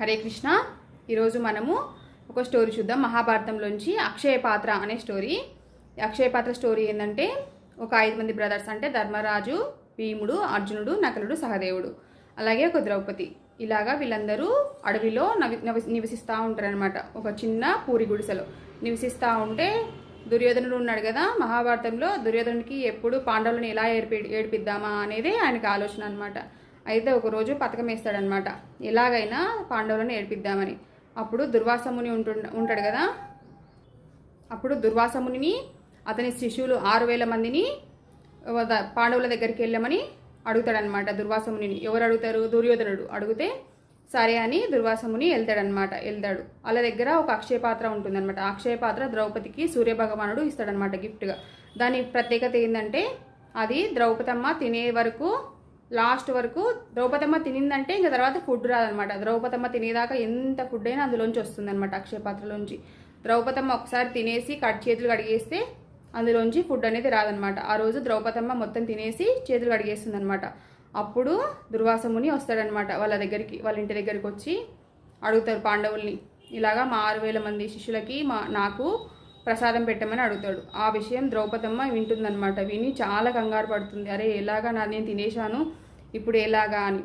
హరే కృష్ణ. ఈరోజు మనము ఒక స్టోరీ చూద్దాం. మహాభారతంలోంచి అక్షయ పాత్ర అనే స్టోరీ. అక్షయ పాత్ర స్టోరీ ఏంటంటే ఒక ఐదు మంది బ్రదర్స్ అంటే ధర్మరాజు భీముడు అర్జునుడు నకులుడు సహదేవుడు. అలాగే ఒక ద్రౌపది. ఇలాగా వీళ్ళందరూ అడవిలో నవి నివసిస్తూ ఉంటారనమాట ఒక చిన్న పూరి గుడిసెలో. నివసిస్తూ ఉంటే దుర్యోధనుడు ఉన్నాడు కదా. మహాభారతంలో దుర్యోధనుడికి ఎప్పుడు పాండవులను ఎలా ఏడిపి ఏడిపిద్దామా అనేది ఆయనకి ఆలోచన అనమాట అయితే ఒకరోజు పథకం వేస్తాడనమాట. ఎలాగైనా పాండవులను ఏడిపిద్దామని. అప్పుడు దుర్వాసముని ఉంటు ఉంటాడు కదా? అప్పుడు దుర్వాసమునిని అతని శిష్యులు ఆరు వేల మందిని పాండవుల దగ్గరికి వెళ్ళమని అడుగుతాడనమాట దుర్వాసమునిని ఎవరు అడుగుతారు? దుర్యోధనుడు. అడిగితే సరే అని దుర్వాసముని వెళ్తాడనమాట వెళ్తాడు. వాళ్ళ దగ్గర ఒక అక్షయపాత్ర ఉంటుందన్నమాట అక్షయపాత్ర ద్రౌపదికి సూర్యభగవానుడు ఇస్తాడనమాట గిఫ్ట్గా. దాని ప్రత్యేకత ఏంటంటే అది ద్రౌపదమ్మ తినే వరకు లాస్ట్ వరకు ద్రౌపదమ్మ తినిందంటే ఇంకా తర్వాత ఫుడ్ రాదనమాట ద్రౌపదమ్మ తినేదాకా ఎంత ఫుడ్ అయినా అందులోంచి వస్తుందన్నమాట అక్షయపాత్రలోంచి. ద్రౌపదమ్మ ఒకసారి తినేసి కట్ చేతులు కడిగేస్తే అందులోంచి ఫుడ్ అనేది రాదనమాట ఆ రోజు ద్రౌపదమ్మ మొత్తం తినేసి చేతులు కడిగేస్తుంది అనమాట అప్పుడు దుర్వాసముని వస్తాడనమాట వాళ్ళ దగ్గరికి వాళ్ళ ఇంటి దగ్గరికి వచ్చి అడుగుతారు పాండవుల్ని. ఇలాగా మా ఆరు వేల మంది శిష్యులకి మా నాకు ప్రసాదం పెట్టమని అడుగుతాడు. ఆ విషయం ద్రౌపదమ్మ వింటుందన్నమాట. విని చాలా కంగారు పడుతుంది. అరే ఎలాగా నా నేను తినేశాను? ఇప్పుడు ఎలాగా అని.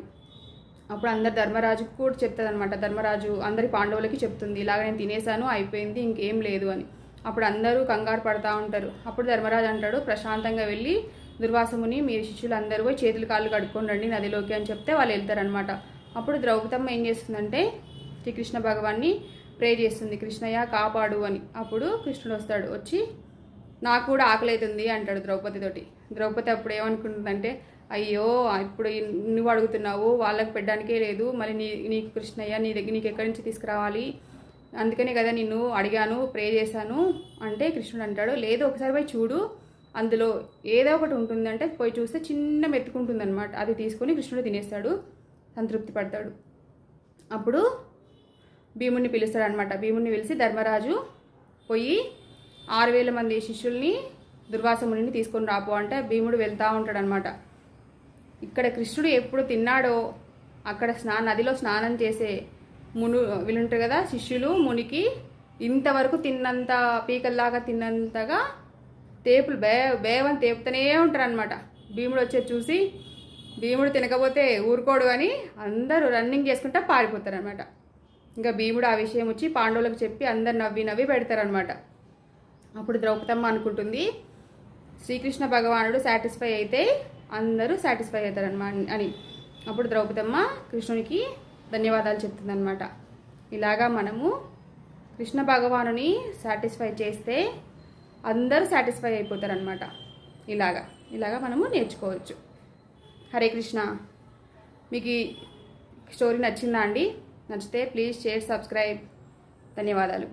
అప్పుడు అందరు ధర్మరాజుకు కూడా చెప్తుంది అనమాట ధర్మరాజు అందరి పాండవులకి చెప్తుంది. ఇలాగ నేను తినేశాను అయిపోయింది ఇంకేం లేదు అని. అప్పుడు అందరూ కంగారు పడతా ఉంటారు. అప్పుడు ధర్మరాజు అంటాడు ప్రశాంతంగా వెళ్ళి దుర్వాసముని మీ శిష్యులు అందరూ పోయి చేతులు కాళ్ళు కడుక్కొని రండి నదిలోకి అని చెప్తే వాళ్ళు వెళ్తారనమాట అప్పుడు ద్రౌపదమ్మ ఏం చేస్తుందంటే శ్రీకృష్ణ భగవాన్ని ప్రే చేస్తుంది కృష్ణయ్య కాపాడు అని. అప్పుడు కృష్ణుడు వస్తాడు వచ్చి నాకు కూడా ఆకలి అవుతుంది అంటాడు ద్రౌపదితోటి ద్రౌపది అప్పుడు ఏమనుకుంటుందంటే అయ్యో ఇప్పుడు నువ్వు అడుగుతున్నావు వాళ్ళకి పెట్టడానికే లేదు మళ్ళీ నీ నీకు కృష్ణయ్య నీ దగ్గర నీకు ఎక్కడి నుంచి తీసుకురావాలి? అందుకనే కదా నిన్ను అడిగాను ప్రే చేశాను అంటే కృష్ణుడు అంటాడు లేదు ఒకసారి పోయి చూడు అందులో ఏదో ఒకటి ఉంటుందంటే పోయి చూస్తే చిన్న మెత్తుకుంటుందన్నమాట అది తీసుకొని కృష్ణుడు తినేస్తాడు సంతృప్తి పడతాడు. అప్పుడు భీముడిని పిలుస్తాడు అనమాట భీముడిని పిలిచి ధర్మరాజు పోయి ఆరు వేల మంది శిష్యుల్ని దుర్వాసముని తీసుకొని రాపో అంటే భీముడు వెళ్తూ ఉంటాడనమాట ఇక్కడ కృష్ణుడు ఎప్పుడు తిన్నాడో అక్కడ స్నా నదిలో స్నానం చేసే మును వీళ్ళుంటారు కదా శిష్యులు మునికి ఇంతవరకు తిన్నంత పీకల్లాగా తిన్నంతగా తేపులు బే బేవని తేపుతూనే ఉంటారనమాట భీముడు వచ్చేది చూసి భీముడు తినకపోతే ఊరుకోడు అని అందరూ రన్నింగ్ చేసుకుంటా పారిపోతారనమాట ఇంకా భీముడు ఆ విషయం వచ్చి పాండవులకు చెప్పి అందరు నవ్వి నవ్వి పెడతారనమాట అప్పుడు ద్రౌపదమ్మ అనుకుంటుంది శ్రీకృష్ణ భగవానుడు సాటిస్ఫై అయితే అందరూ సాటిస్ఫై అవుతారనమాట అని అప్పుడు ద్రౌపదమ్మ కృష్ణునికి ధన్యవాదాలు చెప్తుందనమాట ఇలాగా మనము కృష్ణ భగవానుని సాటిస్ఫై చేస్తే అందరూ సాటిస్ఫై అయిపోతారనమాట ఇలాగా ఇలాగా మనము నేర్చుకోవచ్చు. హరే కృష్ణ మీకు స్టోరీ నచ్చిందా అండి? నచ్చితే ప్లీజ్ షేర్ సబ్స్క్రైబ్. ధన్యవాదాలు.